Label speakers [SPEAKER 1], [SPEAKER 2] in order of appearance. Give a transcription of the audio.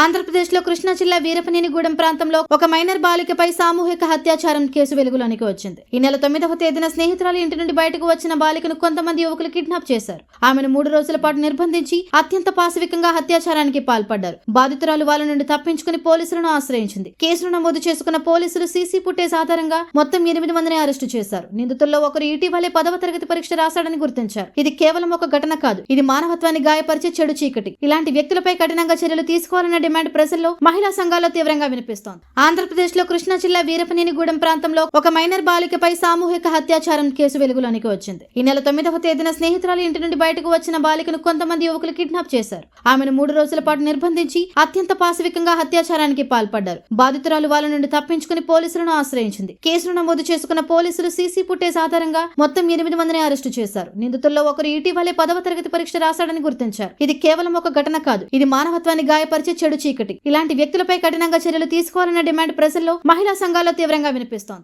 [SPEAKER 1] ఆంధ్రప్రదేశ్లో కృష్ణా జిల్లా వీరపనేనిగూడెం ప్రాంతంలో ఒక మైనర్ బాలికపై సామూహిక హత్యాచారం కేసు వెలుగులోనికి వచ్చింది. ఈ నెల తొమ్మిదవ తేదీన స్నేహితురాలు ఇంటి నుండి బయటకు వచ్చిన బాలికను కొంతమంది యువకులు కిడ్నాప్ చేశారు. ఆమెను మూడు రోజుల పాటు నిర్బంధించి అత్యంత పాశవికంగా హత్యాచారానికి పాల్పడ్డారు. బాధితురాలు వాళ్ళ నుండి తప్పించుకుని పోలీసులను ఆశ్రయించింది. కేసును నమోదు చేసుకున్న పోలీసులు సీసీ ఫుటేజ్ ఆధారంగా మొత్తం ఎనిమిది మందిని అరెస్టు చేశారు. నిందితుల్లో ఒకరు ఇటీవలే పదవ తరగతి పరీక్ష రాశాడని గుర్తించారు. ఇది కేవలం ఒక ఘటన కాదు. ఇది మానవత్వాన్ని గాయపరిచే చెడు చీకటి. ఇలాంటి వ్యక్తులపై కఠినంగా చర్యలు తీసుకోవాలన్న డిమాండ్ ప్రజల్లో మహిళా సంఘాల్లో తీవ్రంగా వినిపిస్తోంది. ఆంధ్రప్రదేశ్లో కృష్ణా జిల్లా వీరపనేనిగూడెం ప్రాంతంలో ఒక మైనర్ బాలికపై సామూహిక హత్యాచారం కేసు వెలుగులోనికి వచ్చింది. ఈ నెల తొమ్మిదవ తేదీన స్నేహితురాలు ఇంటి నుండి బయటకు వచ్చిన బాలికను కొంతమంది యువకులు కిడ్నాప్ చేశారు. ఆమెను మూడు రోజుల పాటు నిర్బంధించి అత్యంత పాశవికంగా హత్యాచారానికి పాల్పడ్డారు. బాధితురాలు వాళ్ళ నుండి తప్పించుకుని పోలీసులను ఆశ్రయించింది. కేసును నమోదు చేసుకున్న పోలీసులు సీసీ ఫుటేజ్ ఆధారంగా మొత్తం ఎనిమిది మందిని అరెస్టు చేశారు. నిందితుల్లో ఒకరు ఇటీవలే పదవ తరగతి పరీక్ష రాశాడని గుర్తించారు. ఇది కేవలం ఒక ఘటన కాదు. ఇది మానవత్వాన్ని గాయపరిచే చెడు చీకటి. ఇలాంటి వ్యక్తులపై కఠినంగా చర్యలు తీసుకోవాలన్న డిమాండ్ ప్రజల్లో మహిళా సంఘాల్లో తీవ్రంగా వినిపిస్తోంది.